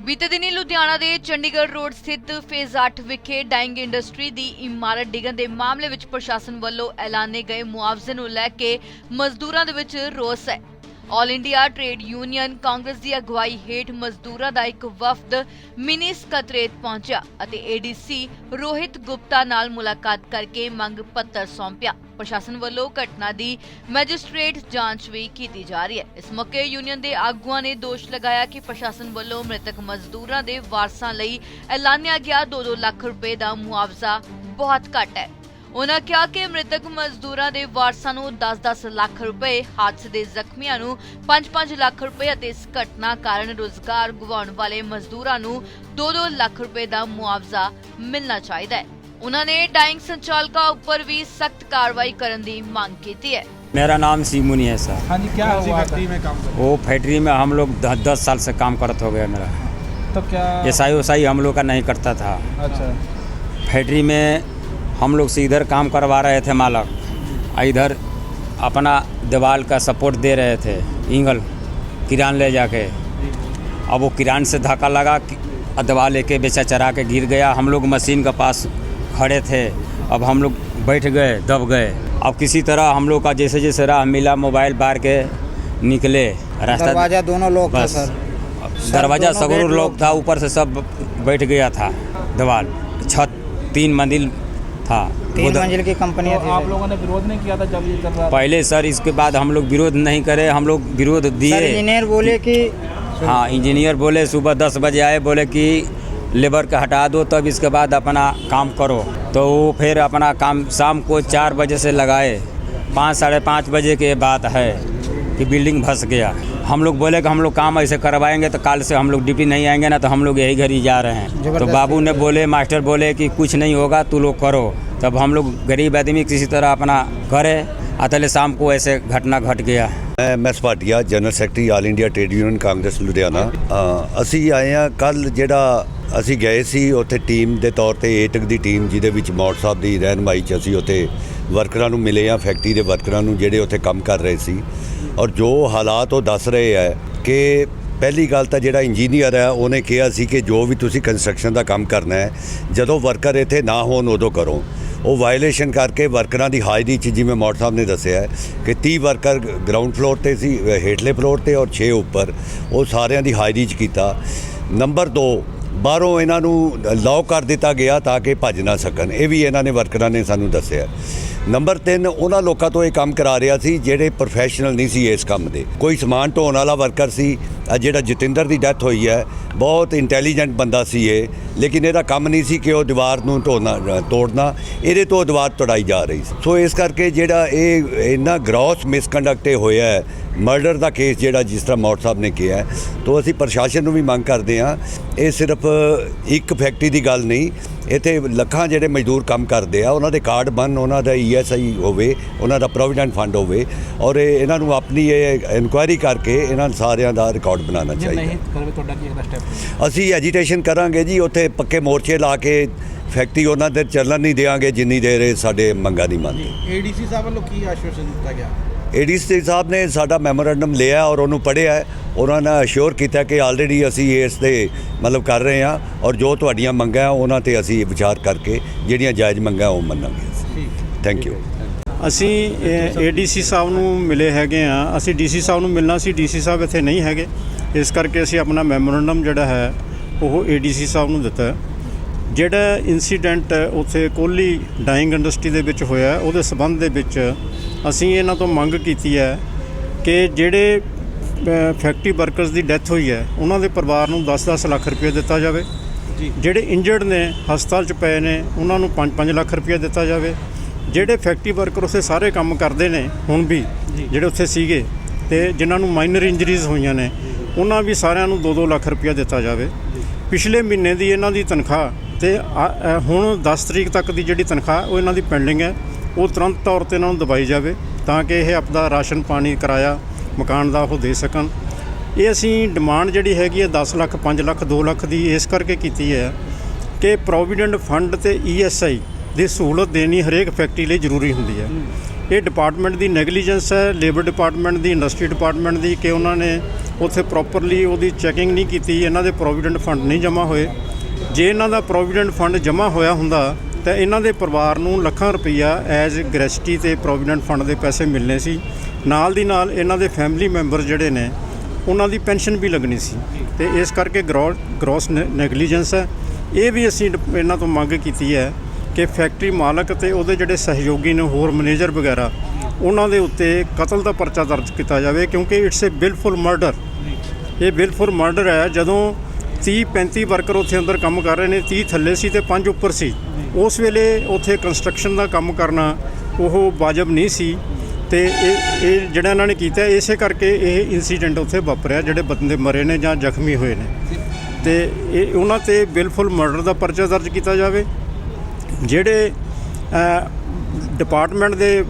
ਬੀਤੇ ਦਿਨੀ ਲੁਧਿਆਣਾ ਦੇ ਚੰਡੀਗੜ੍ਹ ਰੋਡ ਸਥਿਤ ਫੇਜ਼ 8 ਵਿਖੇ ਡਾਈਂਗ ਇੰਡਸਟਰੀ ਦੀ ਇਮਾਰਤ ਡਿੱਗਣ ਦੇ ਮਾਮਲੇ ਵਿੱਚ ਪ੍ਰਸ਼ਾਸਨ ਵੱਲੋਂ ਐਲਾਨੇ ਗਏ ਮੁਆਵਜ਼ੇ ਨੂੰ ਲੈ ਕੇ ਮਜ਼ਦੂਰਾਂ ਦੇ ਵਿੱਚ ਰੋਸ ਹੈ। All India trade union Congress ਦੀ ਅਗਵਾਈ ਹੇਠ ਮਜ਼ਦੂਰਾਂ ਦਾ ਇੱਕ ਵਫਦ ਮਿਨੀ ਸਕੱਤਰੇਤ ਪਹੁੰਚਿਆ ਅਤੇ ਏਡੀਸੀ ਰੋਹਿਤ ਗੁਪਤਾ ਨਾਲ ਮੁਲਾਕਾਤ ਕਰਕੇ ਮੰਗ ਪੱਤਰ ਸੌਂਪਿਆ। ਪ੍ਰਸ਼ਾਸਨ ਵੱਲੋਂ ਘਟਨਾ ਦੀ ਮੈਜਿਸਟ੍ਰੇਟ ਜਾਂਚ ਵੀ ਕੀਤੀ ਜਾ ਰਹੀ ਹੈ। ਇਸ ਮੌਕੇ ਯੂਨੀਅਨ ਦੇ ਆਗੂਆਂ ਨੇ ਦੋਸ਼ ਲਗਾਇਆ ਕਿ ਪ੍ਰਸ਼ਾਸਨ ਵੱਲੋਂ ਮ੍ਰਿਤਕ ਮਜ਼ਦੂਰਾਂ ਦੇ ਵਾਰਸਾਂ ਲਈ ਐਲਾਨਿਆ ਗਿਆ 2-2 ਲੱਖ ਰੁਪਏ ਦਾ ਮੁਆਵਜ਼ਾ ਬਹੁਤ ਘੱਟ ਹੈ। ਉਨ੍ਹਾਂ ਕਿਹਾ ਕਿ ਮ੍ਰਿਤਕ ਮਜ਼ਦੂਰਾਂ ਦੇ ਵਾਰਸਾਂ ਨੂੰ 10-10 ਲੱਖ ਰੁਪਏ ਹਾਦਸੇ ਦੇ ਜ਼ਖਮੀਆਂ ਨੂੰ 5-5 ਲੱਖ ਰੁਪਏ ਅਤੇ ਇਸ ਘਟਨਾ ਕਾਰਨ ਰੋਜ਼ਗਾਰ ਗਵਾਉਣ ਵਾਲੇ ਮਜ਼ਦੂਰਾਂ ਨੂੰ 2-2 ਲੱਖ ਰੁਪਏ ਦਾ ਮੁਆਵਜ਼ਾ ਮਿਲਣਾ ਚਾਹੀਦਾ ਹੈ ਉਨ੍ਹਾਂ ਨੇ ਡਾਈਂਗ ਸੰਚਾਲਕਾਂ ਉੱਪਰ ਵੀ ਸਖਤ ਕਾਰਵਾਈ ਕਰਨ ਦੀ ਮੰਗ ਕੀਤੀ ਹੈ मेरा नाम सीमुनी है सर हाँ जी क्या कौन सी हुआ था फैक्ट्री में काम कर वो फैक्ट्री में हम लोग द- दस साल से काम करत हो गया मेरा तो क्या ऐसाई वसाई हम लोग का नहीं करता था अच्छा फैक्ट्री में हम लोग से इधर काम करवा रहे थे मालक। और इधर अपना दीवार का सपोर्ट दे रहे थे इंगल किरान ले जाके। अब वो किरान से धक्का लगा दवा लेके बेचा चरा के गिर गया। हम लोग मशीन के पास खड़े थे। अब हम लोग बैठ गए दब गए। अब किसी तरह हम लोग का जैसे जैसे राह मिला मोबाइल बार के निकले रास्ता दरवाज़ा दोनों लोग बस। दरवाज़ा सगरो लोग था ऊपर से सब बैठ गया था दीवार छत तीन मंजिल था। तीन मंजिल की कंपनियाँ तो आप लोगों ने विरोध नहीं किया था जब ये चल रहा पहले सर इसके बाद हम लोग विरोध नहीं करे हम लोग विरोध दिए। इंजीनियर बोले कि हाँ इंजीनियर बोले सुबह दस बजे आए बोले कि लेबर का हटा दो तब इसके बाद अपना काम करो। तो वो फिर अपना काम शाम को चार बजे से लगाए। पाँच साढ़े पाँच बजे के बात है। कि बिल्डिंग धस गया हम लोग बोले कि हम लोग काम ऐसे करवाएंगे तो कल से हम लोग ड्यूटी नहीं आएंगे ना तो हम लोग यही घर ही जा रहे हैं तो जबरदस्ती बाबू ने बोले मास्टर बोले कि कुछ नहीं होगा तू लोग करो तब हम लोग गरीब आदमी किसी तरह अपना करे अतले शाम को ऐसे घटना घट गया ਮੈਂ M S Bhatia general secretary all India trade union Congress Ludhiana ਅ, ਅਸੀਂ ਆਏ ਆ ਕੱਲ ਜਿਹੜਾ ਅਸੀਂ ਗਏ ਸੀ ਉੱਥੇ ਟੀਮ ਦੇ ਤੌਰ ਤੇ ਏਟਕ ਦੀ ਟੀਮ ਜਿਹਦੇ ਵਿੱਚ ਮੌੜ ਸਾਹਿਬ ਦੀ ਰਹਿਨਮਾਈ ਚ ਅਸੀਂ ਉੱਥੇ ਵਰਕਰਾਂ ਨੂੰ ਮਿਲੇ ਆ, ਫੈਕਟਰੀ ਦੇ ਵਰਕਰਾਂ ਨੂੰ ਜਿਹੜੇ ਉੱਥੇ ਕੰਮ ਕਰ ਰਹੇ ਸੀ। ਔਰ ਜੋ ਹਾਲਾਤ ਉਹ ਦੱਸ ਰਹੇ ਆ ਕਿ ਪਹਿਲੀ ਗੱਲ ਤਾਂ ਜਿਹੜਾ ਇੰਜੀਨੀਅਰ ਹੈ ਉਹਨੇ ਕਿਹਾ ਸੀ ਕਿ ਜੋ ਵੀ ਤੁਸੀਂ ਕੰਸਟਰਕਸ਼ਨ ਦਾ ਕੰਮ ਕਰਨਾ ਹੈ, ਜਦੋਂ ਵਰਕਰ ਇੱਥੇ ਨਾ ਹੋਣ ਉਦੋਂ ਕਰੋ। ਉਹ ਵਾਇਲੇਸ਼ਨ ਕਰਕੇ ਵਰਕਰਾਂ ਦੀ ਹਾਜ਼ਰੀ 'ਚ ਜਿਵੇਂ ਮੌੜ ਸਾਹਿਬ ਨੇ ਦੱਸਿਆ ਕਿ 30 ਵਰਕਰ ਗਰਾਊਂਡ ਫਲੋਰ ਤੇ ਸੀ, ਹੇਠਲੇ ਫਲੋਰ ਤੇ ਔਰ 6 ਉੱਪਰ, ਉਹ ਸਾਰਿਆਂ ਦੀ ਹਾਜ਼ਰੀ 'ਚ ਕੀਤਾ। ਨੰਬਰ 2 ਬਾਹਰੋਂ ਇਹਨਾਂ ਨੂੰ ਲੌਕ ਕਰ ਦਿੱਤਾ ਗਿਆ ਤਾਂ ਕਿ ਭੱਜ ਨਾ ਸਕਣ। ਇਹ ਵੀ ਇਹਨਾਂ ਨੇ ਵਰਕਰਾਂ ਨੇ ਸਾਨੂੰ ਦੱਸਿਆ। ਨੰਬਰ 3 ਉਹਨਾਂ ਲੋਕਾਂ ਤੋਂ ਇਹ ਕੰਮ ਕਰਾ ਰਿਹਾ ਸੀ ਜਿਹੜੇ ਪ੍ਰੋਫੈਸ਼ਨਲ ਨਹੀਂ ਸੀ ਇਸ ਕੰਮ ਦੇ। ਕੋਈ ਸਮਾਨ ਢੋਣ ਵਾਲਾ ਵਰਕਰ ਸੀ ਜਿਹੜਾ ਜਤਿੰਦਰ ਦੀ ਡੈਥ ਹੋਈ ਹੈ ਬਹੁਤ ਇੰਟੈਲੀਜੈਂਟ ਬੰਦਾ ਸੀ ਇਹ ਲੇਕਿਨ ਇਹਦਾ ਕੰਮ ਨਹੀਂ ਸੀ ਕਿ ਉਹ ਦੀਵਾਰ ਨੂੰ ਢੋਣਾ ਤੋੜਨਾ ਇਹਦੇ ਤੋਂ ਦੀਵਾਰ ਤੋੜਾਈ ਜਾ ਰਹੀ ਸੀ। ਸੋ ਇਸ ਕਰਕੇ ਜਿਹੜਾ ਇਹ ਇੰਨਾ ਗ੍ਰੋਸ ਮਿਸਕੰਡਕਟ ਇਹ ਹੋਇਆ ਹੈ ਮਰਡਰ ਦਾ ਕੇਸ ਜਿਹੜਾ ਜਿਸ ਤਰ੍ਹਾਂ ਮੌਟ ਸਾਹਿਬ ਨੇ ਕਿਹਾ ਹੈ, ਤੋਂ ਅਸੀਂ ਪ੍ਰਸ਼ਾਸਨ ਨੂੰ ਵੀ ਮੰਗ ਕਰਦੇ ਹਾਂ ਇਹ ਸਿਰਫ ਇੱਕ ਫੈਕਟਰੀ ਦੀ ਗੱਲ ਨਹੀਂ ਇੱਥੇ ਲੱਖਾਂ ਜਿਹੜੇ ਮਜ਼ਦੂਰ ਕੰਮ ਕਰਦੇ ਆ ਉਹਨਾਂ ਦੇ ਕਾਰਡ ਬਣ ਉਹਨਾਂ ਦਾ ਈਐਸਆਈ ਹੋਵੇ ਉਹਨਾਂ ਦਾ ਪ੍ਰੋਵੀਡੈਂਟ ਫੰਡ ਹੋਵੇ ਔਰ ਇਹ ਇਹਨਾਂ ਨੂੰ ਆਪਣੀ ਇਹ ਇਨਕੁਆਇਰੀ ਕਰਕੇ ਇਹਨਾਂ ਸਾਰਿਆਂ ਦਾ ਰਿਕਾਰਡ ਬਣਾਉਣਾ ਚਾਹੀਦਾ। ਨਹੀਂ ਕਰਵੇ ਤੁਹਾਡਾ ਕੀ ਅਗਲਾ ਸਟੈਪ ਅਸੀਂ ਐਜੀਟੇਸ਼ਨ ਕਰਾਂਗੇ ਜੀ ਉੱਥੇ ਪੱਕੇ ਮੋਰਚੇ ਲਾ ਕੇ ਫੈਕਟਰੀ ਉਹਨਾਂ ਦੇ ਚੱਲਣ ਨਹੀਂ ਦੇਵਾਂਗੇ ਜਿੰਨੀ ਦੇਰ ਸਾਡੇ ਮੰਗਾਂ ਨਹੀਂ ਮੰਨਦੇ। ਏਡੀਸੀ ਸਾਹਿਬ ਵੱਲੋਂ ਕੀ ਆਸ਼ਵਾਸਨ ਦਿੱਤਾ ਗਿਆ? ਏਡੀਸੀ ਸਾਹਿਬ ਨੇ ਸਾਡਾ ਮੈਮੋਰੈਂਡਮ ਲਿਆ ਔਰ ਉਹਨੂੰ ਪੜ੍ਹਿਆ ਹੈ। ਉਹਨਾਂ ਨੇ ਅਸ਼ੋਰ ਕੀਤਾ ਕਿ ਆਲਰੇਡੀ ਅਸੀਂ ਇਸ ਤੇ ਮਤਲਬ ਕਰ ਰਹੇ ਹਾਂ ਔਰ ਜੋ ਤੁਹਾਡੀਆਂ ਮੰਗਾਂ ਉਹਨਾਂ ਤੇ ਅਸੀਂ ਵਿਚਾਰ ਕਰਕੇ ਜਿਹੜੀਆਂ ਜਾਇਜ਼ ਮੰਗਾਂ ਉਹ ਮੰਨਾਂਗੇ ਥੈਂਕ ਯੂ ਅਸੀਂ ਏਡੀਸੀ ਸਾਹਿਬ ਨੂੰ ਮਿਲੇ ਹੈਗੇ ਆ ਅਸੀਂ ਡੀਸੀ ਸਾਹਿਬ ਨੂੰ ਮਿਲਣਾ ਸੀ। ਡੀਸੀ ਸਾਹਿਬ ਇੱਥੇ ਨਹੀਂ ਹੈਗੇ। ਇਸ ਕਰਕੇ ਅਸੀਂ ਆਪਣਾ ਮੈਮੋਰੈਂਡਮ ਜਿਹੜਾ ਹੈ ਉਹ ਏਡੀਸੀ ਸਾਹਿਬ ਨੂੰ ਦਿੱਤਾ ਹੈ। ਜਿਹੜਾ ਇਨਸੀਡੈਂਟ ਉੱਥੇ ਕੋਲੀ ਡਾਈਂਗ ਇੰਡਸਟਰੀ ਦੇ ਵਿੱਚ ਹੋਇਆ ਉਹਦੇ ਸਬੰਧ ਦੇ ਵਿੱਚ ਅਸੀਂ ਇਹਨਾਂ ਤੋਂ ਮੰਗ ਕੀਤੀ ਹੈ ਕਿ ਜਿਹੜੇ ਫੈਕਟਰੀ ਵਰਕਰਸ ਦੀ ਡੈਥ ਹੋਈ ਹੈ ਉਹਨਾਂ ਦੇ ਪਰਿਵਾਰ ਨੂੰ 10-10 ਲੱਖ ਰੁਪਏ ਦਿੱਤਾ ਜਾਵੇ। ਜਿਹੜੇ ਇੰਜਰਡ ਨੇ ਹਸਪਤਾਲ 'ਚ ਪਏ ਨੇ ਉਹਨਾਂ ਨੂੰ 5-5 ਲੱਖ ਰੁਪਏ ਦਿੱਤਾ ਜਾਵੇ। ਜਿਹੜੇ ਫੈਕਟਰੀ ਵਰਕਰ ਉੱਥੇ ਸਾਰੇ ਕੰਮ ਕਰਦੇ ਨੇ ਹੁਣ ਵੀ ਜਿਹੜੇ ਉੱਥੇ ਸੀਗੇ ਤੇ ਜਿਨ੍ਹਾਂ ਨੂੰ ਮਾਈਨਰ ਇੰਜਰੀਜ਼ ਹੋਈਆਂ ਨੇ ਉਹਨਾਂ ਵੀ ਸਾਰਿਆਂ ਨੂੰ 2-2 ਲੱਖ ਰੁਪਏ ਦਿੱਤਾ ਜਾਵੇ। ਪਿਛਲੇ ਮਹੀਨੇ ਦੀ ਇਹਨਾਂ ਦੀ ਤਨਖਾਹ ਤੇ ਆ- ਹੁਣ 10 ਤਰੀਕ ਤੱਕ ਦੀ ਜਿਹੜੀ ਤਨਖਾਹ, ਉਹ ਇਹਨਾਂ ਦੀ ਪੈਂਡਿੰਗ ਹੈ। ਉਹ ਤੁਰੰਤ ਤੌਰ ਤੇ ਇਹਨਾਂ ਨੂੰ ਦਬਾਈ ਜਾਵੇ ਤਾਂ ਕਿ ਇਹ ਆਪਦਾ ਰਾਸ਼ਨ ਪਾਣੀ ਕਿਰਾਇਆ, ਮਕਾਨ ਦਾ ਉਹ ਦੇ ਸਕਣ। ਇਹ ਅਸੀਂ ਡਿਮਾਂਡ ਜਿਹੜੀ ਹੈਗੀ ਹੈ 10 ਲੱਖ 5 ਲੱਖ 2 ਲੱਖ ਦੀ ਇਸ ਕਰਕੇ ਕੀਤੀ ਹੈ ਕਿ ਪ੍ਰੋਵੀਡੈਂਟ ਫੰਡ ਤੇ ਈਐਸਆਈ ਦੀ ਸਹੂਲਤ ਦੇਣੀ ਹਰੇਕ ਫੈਕਟਰੀ ਲਈ ਜ਼ਰੂਰੀ ਹੁੰਦੀ ਹੈ। ਇਹ ਡਿਪਾਰਟਮੈਂਟ ਦੀ ਨੈਗਲੀਜੈਂਸ ਹੈ, ਲੇਬਰ ਡਿਪਾਰਟਮੈਂਟ ਦੀ, ਇੰਡਸਟਰੀ ਡਿਪਾਰਟਮੈਂਟ ਦੀ ਕਿ ਉਹਨਾਂ ਨੇ ਉੱਥੇ ਪ੍ਰੋਪਰਲੀ ਉਹਦੀ ਚੈਕਿੰਗ ਨਹੀਂ ਕੀਤੀ, ਇਹਨਾਂ ਦੇ ਪ੍ਰੋਵੀਡੈਂਟ ਫੰਡ ਨਹੀਂ ਜਮ੍ਹਾਂ ਹੋਏ। ਜੇ ਇਹਨਾਂ ਦਾ ਪ੍ਰੋਵੀਡੈਂਟ ਫੰਡ ਜਮ੍ਹਾਂ ਹੋਇਆ ਹੁੰਦਾ, ਤਾਂ ਇਹਨਾਂ ਦੇ ਪਰਿਵਾਰ ਨੂੰ ਲੱਖਾਂ ਰੁਪਈਆ ਐਜ਼ ਗ੍ਰੈਸਟੀ ਤੇ ਪ੍ਰੋਵੀਡੈਂਟ ਫੰਡ ਦੇ ਪੈਸੇ ਮਿਲਨੇ ਸੀ। ਨਾਲ ਦੀ ਨਾਲ ਇਹਨਾਂ ਦੇ ਫੈਮਿਲੀ ਮੈਂਬਰ ਜਿਹੜੇ ਨੇ, ਉਹਨਾਂ ਦੀ ਪੈਨਸ਼ਨ ਵੀ ਲੱਗਣੀ ਸੀ। ਤੇ ਇਸ ਕਰਕੇ ਗ੍ਰੋਸ ਨੈਗਲੀਜੈਂਸ ਹੈ। ਇਹ ਵੀ ਅਸੀਂ ਡਿਪ- ਇਹਨਾਂ ਤੋਂ ਮੰਗ ਕੀਤੀ ਹੈ ਕਿ ਫੈਕਟਰੀ ਮਾਲਕ ਤੇ ਉਹਦੇ ਜਿਹੜੇ ਸਹਿਯੋਗੀ ਨੇ, ਹੋਰ ਮੈਨੇਜਰ ਵਗੈਰਾ, ਉਹਨਾਂ ਦੇ ਉੱਤੇ ਕਤਲ ਦਾ ਪਰਚਾ ਦਰਜ ਕੀਤਾ ਜਾਵੇ, ਕਿਉਂਕਿ ਇਟਸ ਏ ਬਿਲਫੁਲ ਮਰਡਰ ਇਹ ਬਿਲਫੁਲ ਮਰਡਰ ਹੈ, ਜਦੋਂ 30 35 ਵਰਕਰ ਉੱਥੇ ਅੰਦਰ ਕੰਮ ਕਰ ਰਹੇ ਨੇ 30 ਥੱਲੇ ਸੀ ਤੇ 5 ਉੱਪਰ ਸੀ। ਉਸ ਵੇਲੇ ਉੱਥੇ ਕੰਸਟਰਕਸ਼ਨ ਦਾ ਕੰਮ ਕਰਨਾ ਉਹ ਵਾਜਬ ਨਹੀਂ ਸੀ ਤੇ ਇਹ ਇਹ ਜਿਹੜਾ ਇਹਨਾਂ ਨੇ ਕੀਤਾ, ਇਸੇ ਕਰਕੇ ਇਹ ਇਨਸੀਡੈਂਟ ਉੱਥੇ ਵਾਪਰਿਆ, ਜਿਹੜੇ ਬੰਦੇ ਮਰੇ ਨੇ ਜਾਂ ਜ਼ਖਮੀ ਹੋਏ ਨੇ। ਤੇ ਇਹ, ਉਹਨਾਂ ਤੇ ਬਿਲਫੁਲ ਮਰਡਰ ਦਾ ਪਰਚਾ ਦਰਜ ਕੀਤਾ ਜਾਵੇ। ਜਿਹੜੇ ਡਿਪਾਰਟਮੈਂਟ ਦੇ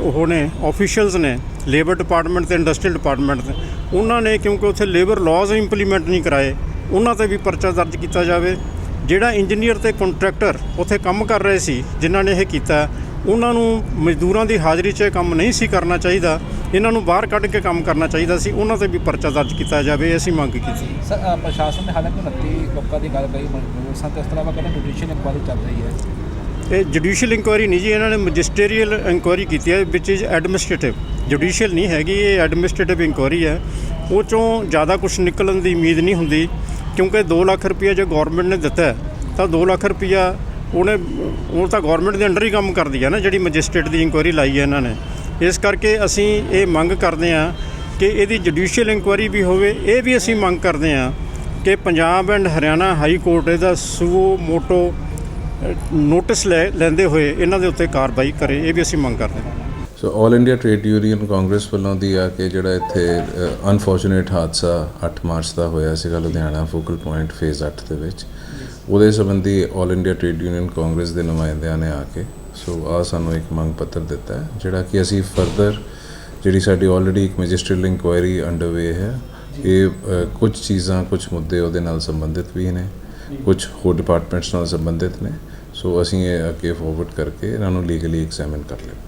ਉਹ ਨੇ ਆਫੀਸ਼ੀਅਲਸ ਨੇ ਲੇਬਰ ਡਿਪਾਰਟਮੈਂਟ ਤੇ ਇੰਡਸਟਰੀਅਲ ਡਿਪਾਰਟਮੈਂਟ ਦੇ ਉਹਨਾਂ ਨੇ ਕਿਉਂਕਿ ਉੱਥੇ ਲੇਬਰ ਲਾਜ਼ ਇੰਪਲੀਮੈਂਟ ਨਹੀਂ ਕਰਾਏ ਉਹਨਾਂ ਤੇ ਵੀ ਪਰਚਾ ਦਰਜ ਕੀਤਾ ਜਾਵੇ। ਜਿਹੜਾ ਇੰਜੀਨੀਅਰ ਤੇ ਕੰਟਰੈਕਟਰ ਉੱਥੇ ਕੰਮ ਕਰ ਰਹੇ ਸੀ ਜਿਨ੍ਹਾਂ ਨੇ ਇਹ ਕੀਤਾ ਉਹਨਾਂ ਨੂੰ ਮਜ਼ਦੂਰਾਂ ਦੀ ਹਾਜ਼ਰੀ 'ਚ ਕੰਮ ਨਹੀਂ ਸੀ ਕਰਨਾ ਚਾਹੀਦਾ। ਇਹਨਾਂ ਨੂੰ ਬਾਹਰ ਕੱਢ ਕੇ ਕੰਮ ਕਰਨਾ ਚਾਹੀਦਾ ਸੀ। ਉਹਨਾਂ ਤੇ ਵੀ ਪਰਚਾ ਦਰਜ ਕੀਤਾ ਜਾਵੇ ਅਸੀਂ ਮੰਗ ਕੀਤੀ। ਸਰ ਅ, ਪ੍ਰਸ਼ਾਸਨ ਨੇ ਹਾਲਾਂਕਿ 29 ਲੋਕਾਂ ਦੀ ਗੱਲ ਕਹੀ ਮਜ਼ਦੂਰ ਸਨ ਤੇ ਇਸ ਤੋਂ ਇਲਾਵਾ ਕਹਿੰਦੇ ਜੁਡੀਸ਼ੀਅਲ ਇਨਕੁਆਇਰੀ ਚੱਲ ਰਹੀ ਹੈ। ਇਹ ਜੁਡੀਸ਼ੀਅਲ ਇਨਕੁਆਇਰੀ ਨਹੀਂ ਜੀ ਇਹਨਾਂ ਨੇ ਮੈਜਿਸਟਰੀਅਲ ਇਨਕੁਆਇਰੀ ਕੀਤੀ ਹੈ ਵਿਚ ਇਜ਼ ਐਡਮਿਨਿਸਟ੍ਰੇਟਿਵ ਜੁਡੀਸ਼ੀਅਲ ਨਹੀਂ ਹੈਗੀ ਇਹ ਐਡਮਿਨਿਸਟ੍ਰੇਟਿਵ ਇਨਕੁਆਇਰੀ ਹੈ। ਉਹ ਚੋਂ ਜ਼ਿਆਦਾ ਕੁਝ ਨਿਕਲਣ ਦੀ ਉਮੀਦ ਨਹੀਂ ਹੁੰਦੀ। ਕਿਉਂਕਿ 2 ਲੱਖ ਰੁਪਈਆ ਜੇ ਗਵਰਨਮੈਂਟ ਨੇ ਦਿੱਤਾ ਤਾਂ 2 ਲੱਖ ਰੁਪਈਆ ਉਹਨੇ, ਉਹ ਤਾਂ ਗਵਰਨਮੈਂਟ ਦੇ ਅੰਡਰ ਹੀ ਕੰਮ ਕਰਦੀ ਹੈ ਨਾ, ਜਿਹੜੀ ਮੈਜਿਸਟ੍ਰੇਟ ਦੀ ਇਨਕੁਆਇਰੀ ਲਾਈ ਹੈ ਇਹਨਾਂ ਨੇ। ਇਸ ਕਰਕੇ ਅਸੀਂ ਇਹ ਮੰਗ ਕਰਦੇ ਹਾਂ ਕਿ ਇਹਦੀ ਜੁਡੀਸ਼ੀਅਲ ਇਨਕੁਆਇਰੀ ਵੀ ਹੋਵੇ, ਇਹ ਵੀ ਅਸੀਂ ਮੰਗ ਕਰਦੇ ਹਾਂ ਕਿ Punjab and Haryana high court ਇਹਦਾ ਸੂਓ ਮੋਟੋ ਨੋਟਿਸ ਲੈ, ਲੈਂਦੇ ਹੋਏ ਇਹਨਾਂ ਦੇ ਉੱਤੇ ਕਾਰਵਾਈ ਕਰੇ, ਇਹ ਵੀ ਅਸੀਂ ਮੰਗ ਕਰਦੇ ਹਾਂ। So all India trade union Congress ਵੱਲੋਂ ਦੀ ਆ ਕੇ ਜਿਹੜਾ ਇੱਥੇ ਅਨਫੋਰਚੂਨੇਟ ਹਾਦਸਾ 8 ਮਾਰਚ ਦਾ ਹੋਇਆ ਸੀਗਾ, ਲੁਧਿਆਣਾ ਫੋਕਲ ਪੁਆਇੰਟ ਫੇਜ਼ 8 ਦੇ ਵਿੱਚ। ਉਹਦੇ ਸੰਬੰਧੀ all India trade union Congress ਦੇ ਨੁਮਾਇੰਦਿਆਂ ਨੇ ਆ ਕੇ, ਸੋ ਆ ਸਾਨੂੰ ਇੱਕ ਮੰਗ ਪੱਤਰ ਦਿੱਤਾ ਹੈ, ਜਿਹੜਾ ਕਿ ਅਸੀਂ ਫਰਦਰ ਜਿਹੜੀ ਸਾਡੀ ਆਲਰੇਡੀ ਇੱਕ ਮੈਜਿਸਟਰੀਅਲ ਇਨਕੁਆਇਰੀ ਅੰਡਰਵੇ ਹੈ, ਇਹ ਕੁਝ ਚੀਜ਼ਾਂ, ਕੁਝ ਮੁੱਦੇ ਉਹਦੇ ਨਾਲ ਸੰਬੰਧਿਤ ਵੀ ਨੇ, ਕੁਝ ਹੋਰ ਡਿਪਾਰਟਮੈਂਟਸ ਨਾਲ ਸੰਬੰਧਿਤ ਨੇ। ਸੋ ਅਸੀਂ ਇਹ ਅੱਗੇ ਫਾਰਵਰਡ ਕਰਕੇ ਇਹਨਾਂ ਨੂੰ ਲੀਗਲੀ ਐਗਜ਼ਾਮਿਨ ਕਰ ਲਿਆ